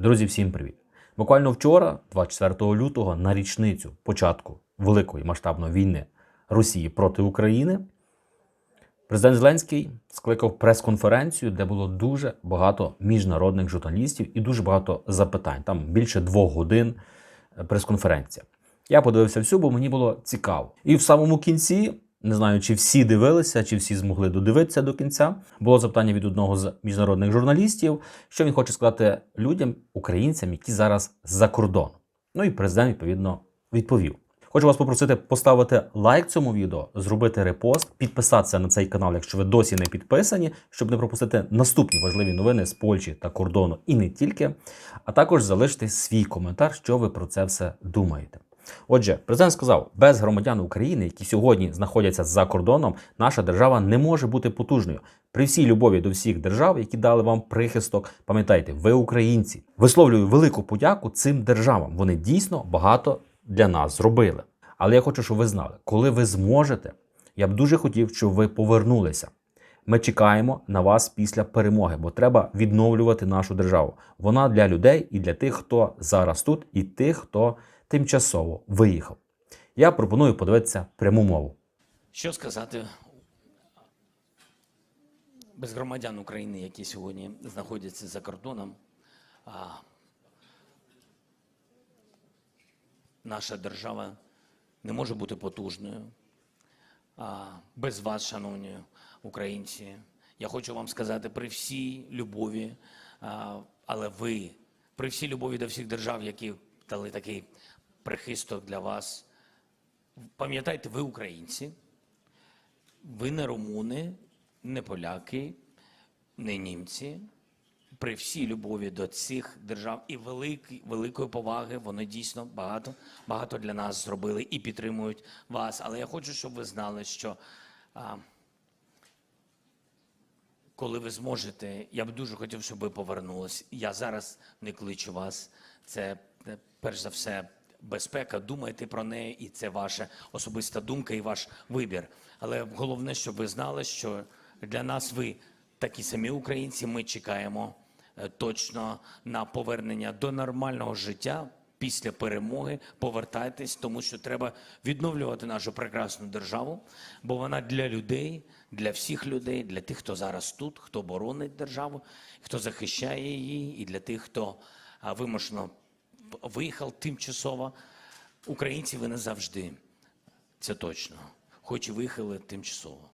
Друзі, всім привіт! Буквально вчора, 24 лютого, на річницю початку великої масштабної війни Росії проти України, президент Зеленський скликав прес-конференцію, де було дуже багато міжнародних журналістів і дуже багато запитань. Там більше двох годин е, прес-конференція. Я подивився всю, бо мені було цікаво. І в самому кінці, не знаю, чи всі дивилися, чи всі змогли додивитися до кінця. Було запитання від одного з міжнародних журналістів, що він хоче сказати людям, українцям, які зараз за кордоном. Ну і президент відповідно відповів. Хочу вас попросити поставити лайк цьому відео, зробити репост, підписатися на цей канал, якщо ви досі не підписані, щоб не пропустити наступні важливі новини з Польщі та кордону і не тільки, а також залишити свій коментар, що ви про це все думаєте. Отже, президент сказав, без громадян України, які сьогодні знаходяться за кордоном, наша держава не може бути потужною. При всій любові до всіх держав, які дали вам прихисток, пам'ятайте, ви українці. Висловлюю велику подяку цим державам. Вони дійсно багато для нас зробили. Але я хочу, щоб ви знали, коли ви зможете, я б дуже хотів, щоб ви повернулися. Ми чекаємо на вас після перемоги, бо треба відновлювати нашу державу. Вона для людей і для тих, хто зараз тут, і тих, хто тимчасово виїхав. Я пропоную подивитися пряму мову. Що сказати без громадян України, які сьогодні знаходяться за кордоном? А, наша держава не може бути потужною. А, без вас, шановні українці, я хочу вам сказати при всій любові, але ви, при всій любові до всіх держав, які дали такий прихисток для вас, пам'ятайте, ви українці. Ви не румуни, не поляки, не німці. При всій любові до цих держав і великої, великої поваги вони дійсно багато, багато для нас зробили і підтримують вас. Але я хочу, щоб ви знали, що а, коли ви зможете, я б дуже хотів, щоб ви повернулись. Я зараз не кличу вас. Це е, перш за все безпека. Думайте про неї, і це ваша особиста думка і ваш вибір. Але головне, щоб ви знали, що для нас ви такі самі українці. Ми чекаємо е, точно на повернення до нормального життя. Після перемоги повертайтесь, тому що треба відновлювати нашу прекрасну державу, бо вона для людей, для всіх людей, для тих, хто зараз тут, хто боронить державу, хто захищає її, і для тих, хто вимушено виїхав тимчасово. Українці ви не завжди, це точно, хоч і виїхали тимчасово.